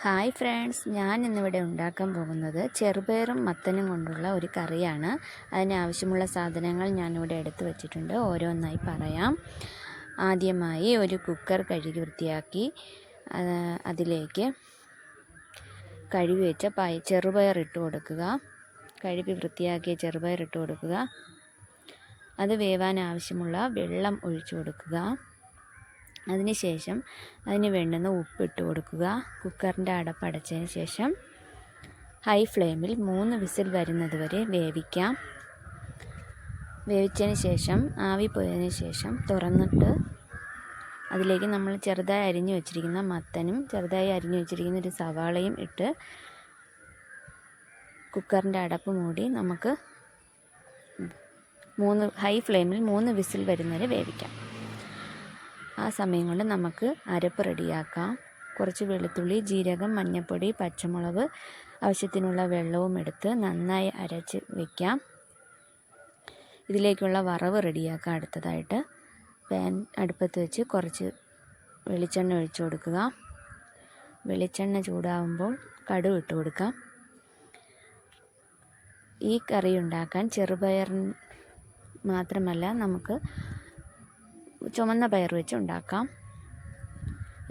Hi friends ഞാൻ ഇന്നിവിടെ ഉണ്ടാക്കാൻ പോകുന്നത് ചെറുപയറും മത്തനും കൊണ്ടുള്ള ഒരു കറിയാണ്. അതിനാവശ്യമുള്ള സാധനങ്ങൾ ഞാനിവിടെ എടുത്തു വച്ചിട്ടുണ്ട്. ഓരോന്നായി പറയാം. ആദ്യമായി ഒരു കുക്കർ കഴുകി വൃത്തിയാക്കി അതിലേക്ക് കഴുകി വെച്ച പയ ചെറുപയർ ഇട്ട് കൊടുക്കുക. കഴുകി വൃത്തിയാക്കിയ ചെറുപയർ ഇട്ട് കൊടുക്കുക. അത് വേവാൻ ആവശ്യമുള്ള വെള്ളം ഒഴിച്ചു കൊടുക്കുക. അതിനുശേഷം അതിന് വേണ്ടുന്ന ഉപ്പ് ഇട്ട് കൊടുക്കുക. കുക്കറിന്റെ അടപ്പടച്ചതിന് ശേഷം ഹൈ ഫ്ലെയിമിൽ മൂന്ന് വിസിൽ വരുന്നത് വരെ വേവിക്കാം. വേവിച്ചതിന് ശേഷം ആവി പോയതിന് ശേഷം തുറന്നിട്ട് അതിലേക്ക് നമ്മൾ ചെറുതായി അരിഞ്ഞു വെച്ചിരിക്കുന്ന മത്തനും ചെറുതായി അരിഞ്ഞു വെച്ചിരിക്കുന്ന ഒരു സവാളയും ഇട്ട് കുക്കറിന്റെ അടപ്പ് മൂടി നമുക്ക് മൂന്ന് ഹൈ ഫ്ലെയിമിൽ മൂന്ന് വിസിൽ വരുന്നവരെ വേവിക്കാം. ആ സമയം കൊണ്ട് നമുക്ക് അരപ്പ് റെഡിയാക്കാം. കുറച്ച് വെളുത്തുള്ളി ജീരകം മഞ്ഞൾപ്പൊടി പച്ചമുളക് ആവശ്യത്തിനുള്ള വെള്ളവും എടുത്ത് നന്നായി അരച്ച് വയ്ക്കാം ഇതിലേക്കുള്ള വറവ് റെഡിയാക്കാം അടുത്തതായിട്ട്. പാൻ അടുപ്പത്ത് വെച്ച് കുറച്ച് വെളിച്ചെണ്ണ ഒഴിച്ചു കൊടുക്കുക. വെളിച്ചെണ്ണ ചൂടാവുമ്പോൾ കടുക് ഇട്ട് കൊടുക്കാം. ഈ കറി ഉണ്ടാക്കാൻ ചെറുപയർ മാത്രമല്ല നമുക്ക് ചുമന്ന പയർ വെച്ച് ഉണ്ടാക്കാം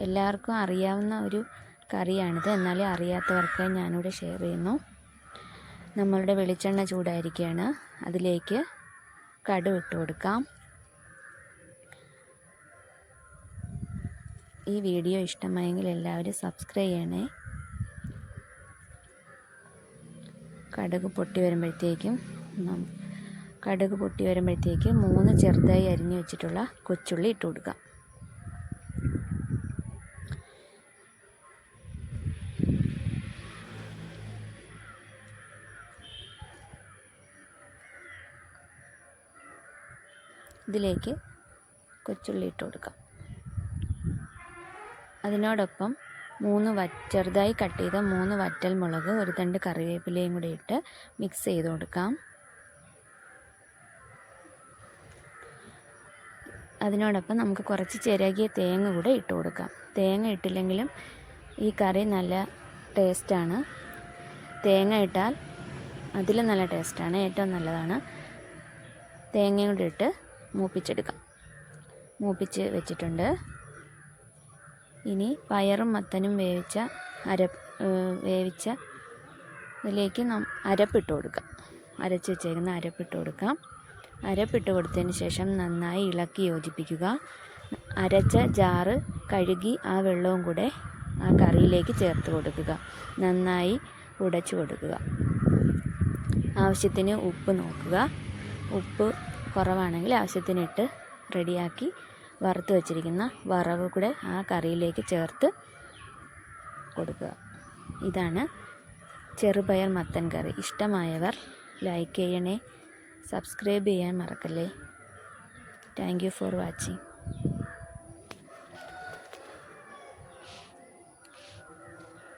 എല്ലാവർക്കും അറിയാവുന്ന ഒരു കറിയാണിത്. എന്നാലും അറിയാത്തവർക്ക് ഞാനിവിടെ ഷെയർ ചെയ്യുന്നു. നമ്മളുടെ വെളിച്ചെണ്ണ ചൂടായിരിക്കുകയാണ് അതിലേക്ക് കടു ഇട്ട് കൊടുക്കാം. ഈ വീഡിയോ ഇഷ്ടമായെങ്കിൽ എല്ലാവരും സബ്സ്ക്രൈബ് ചെയ്യണേ. കടുക് പൊട്ടി വരുമ്പോഴത്തേക്കും കടുക് പൊട്ടി വരുമ്പോഴത്തേക്ക് മൂന്ന് ചെറുതായി അരിഞ്ഞു വെച്ചിട്ടുള്ള കൊച്ചുള്ളി ഇട്ട് കൊടുക്കാം ഇതിലേക്ക് കൊച്ചുള്ളി ഇട്ട് കൊടുക്കാം അതിനോടൊപ്പം മൂന്ന് വ ചെറുതായി കട്ട് ചെയ്ത മൂന്ന് വറ്റൽ മുളക് ഒരു തണ്ട് കറിവേപ്പിലയും കൂടി ഇട്ട് മിക്സ് ചെയ്ത് കൊടുക്കാം. അതിനോടൊപ്പം നമുക്ക് കുറച്ച് ചിരകിയ തേങ്ങ കൂടെ ഇട്ട് കൊടുക്കാം. തേങ്ങ ഇട്ടില്ലെങ്കിലും ഈ കറി നല്ല ടേസ്റ്റാണ് തേങ്ങ ഇട്ടാൽ അതിലും നല്ല ടേസ്റ്റാണ് ഏറ്റവും നല്ലതാണ്. തേങ്ങയും കൂടി ഇട്ട് മൂപ്പിച്ചെടുക്കാം. മൂപ്പിച്ച് വെച്ചിട്ടുണ്ട്. ഇനി പയറും മത്തനും വേവിച്ച അര വേവിച്ച ഇതിലേക്ക് നം അരപ്പിട്ട് കൊടുക്കാം. അരച്ച് വെച്ചേക്കുന്ന അരപ്പിട്ട് കൊടുക്കാം. അരപ്പിട്ട് കൊടുത്തതിന് ശേഷം നന്നായി ഇളക്കി യോജിപ്പിക്കുക. അരച്ച ജാറ് കഴുകി ആ വെള്ളവും കൂടെ ആ കറിയിലേക്ക് ചേർത്ത് കൊടുക്കുക. നന്നായി ഉടച്ചു കൊടുക്കുക. ആവശ്യത്തിന് ഉപ്പ് നോക്കുക. ഉപ്പ് കുറവാണെങ്കിൽ ആവശ്യത്തിനിട്ട് റെഡിയാക്കി വറുത്ത് വച്ചിരിക്കുന്ന വറവ് കൂടെ ആ കറിയിലേക്ക് ചേർത്ത് കൊടുക്കുക. ഇതാണ് ചെറുപയർ മത്തൻ കറി. ഇഷ്ടമായവർ ലൈക്ക് ചെയ്യണേ. സബ്സ്ക്രൈബ് ചെയ്യാൻ മറക്കല്ലേ. Thank you for watching.